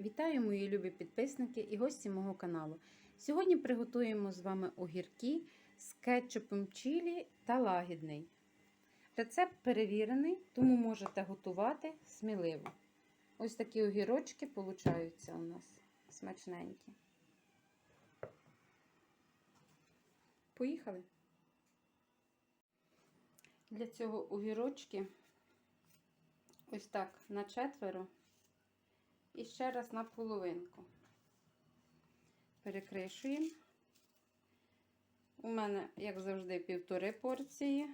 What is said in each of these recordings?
Вітаю мої любі підписники і гості мого каналу. Сьогодні приготуємо з вами огірки з кетчупом чилі та лагідний. Рецепт перевірений, тому можете готувати сміливо. Ось такі огірочки получаються у нас смачненькі. Поїхали. Для цього огірочки ось так на четверо. І ще раз на половинку. Перекришуємо. У мене, як завжди, півтори порції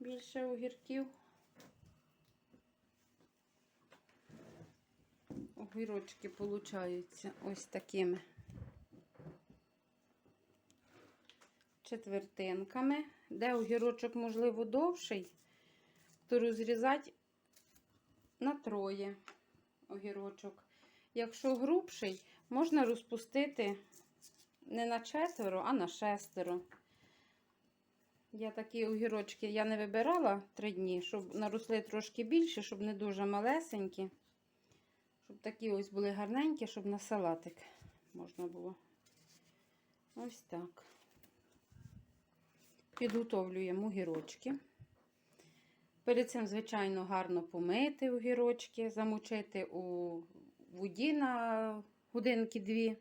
більше огірків. Огірочки получаються ось такими четвертинками. Де огірочок, можливо, довший, то розрізати на троє огірочок. Якщо грубший, можна розпустити не на четверо, а на шестеро. Я такі огірочки я не вибирала три дні, щоб наросли трошки більше, щоб не дуже малесенькі. Щоб такі ось були гарненькі, щоб на салатик можна було. Ось так. Підготовлюємо огірочки. Перед цим, звичайно, гарно помити огірочки, замочити у воді на годинки-дві.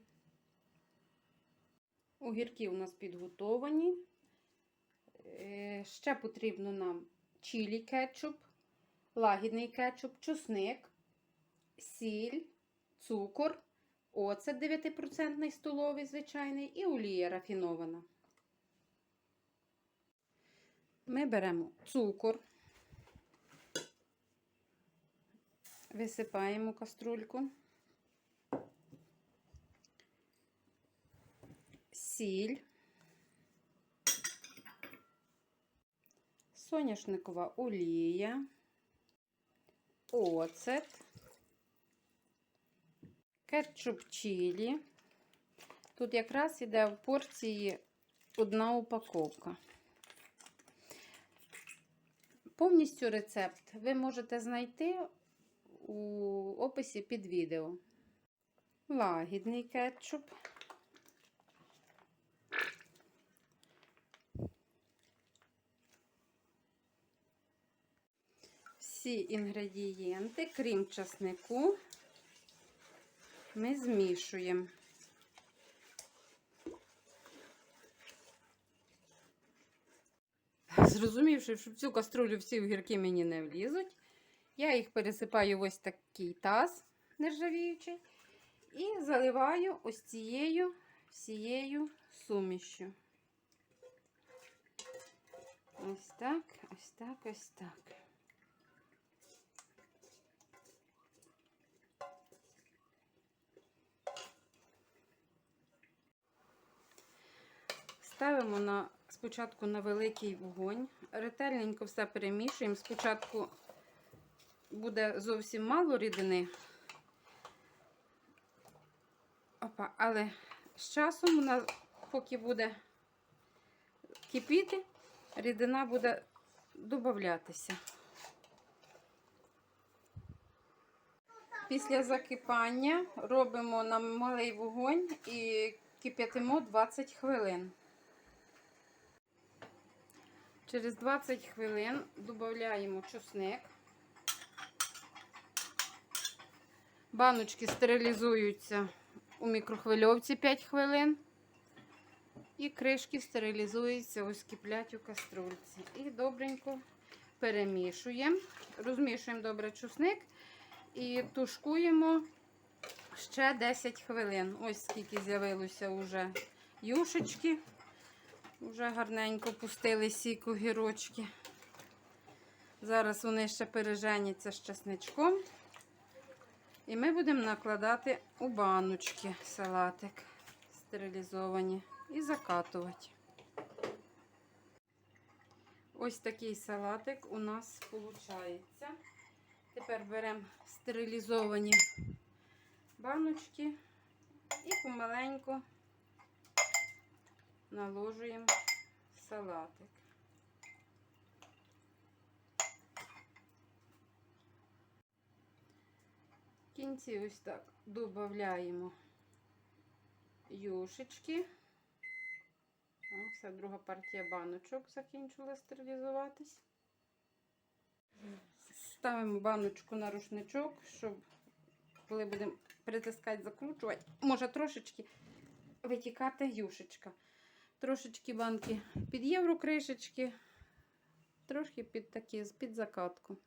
Огірки у нас підготовані. Е, Ще потрібно нам чилі кетчуп, лагідний кетчуп, чесник, сіль, цукор, оцет 9% столовий звичайний і олія рафінована. Ми беремо цукор. Висипаємо каструльку, сіль, соняшникова олія, оцет, кетчуп чилі. Тут якраз іде в порції одна упаковка. Повністю рецепт ви можете знайти у описі під відео. Лагідний кетчуп. Всі інгредієнти, крім часнику, ми змішуємо. Зрозумівши, що в цю каструлю всі огірки мені не влізуть, я їх пересипаю в ось такий таз нержавіючий. І заливаю ось цією всією сумішю. Ось так, ось так, ось так. Ставимо на, спочатку на великий вогонь, ретельненько все перемішуємо. Спочатку буде зовсім мало рідини. Опа, але з часом вона, поки буде кипіти, рідина буде додатися. Після закипання робимо на малий вогонь і кип'ятимо 20 хвилин. Через 20 хвилин додаємо чесник. Баночки стерилізуються у мікрохвильовці 5 хвилин. І кришки стерилізуються, ось киплять у каструльці. І добренько перемішуємо. Розмішуємо добре чесник і тушкуємо ще 10 хвилин. Ось скільки з'явилося вже юшечки. Вже гарненько пустили сік огірочки. Зараз вони ще переженяться з чесничком. І ми будемо накладати у баночки салатик стерилізовані і закатувати. Ось такий салатик у нас виходить. Тепер беремо стерилізовані баночки і помаленьку наложуємо салатик. В кінці ось так додаємо юшечки. О, все, друга партія баночок закінчила стерилізуватись. Ставимо баночку на рушничок, щоб коли будемо притискати, закручувати, може трошечки витікати юшечка. Трошечки банки під євро кришечки, трошки під такі, під закатку.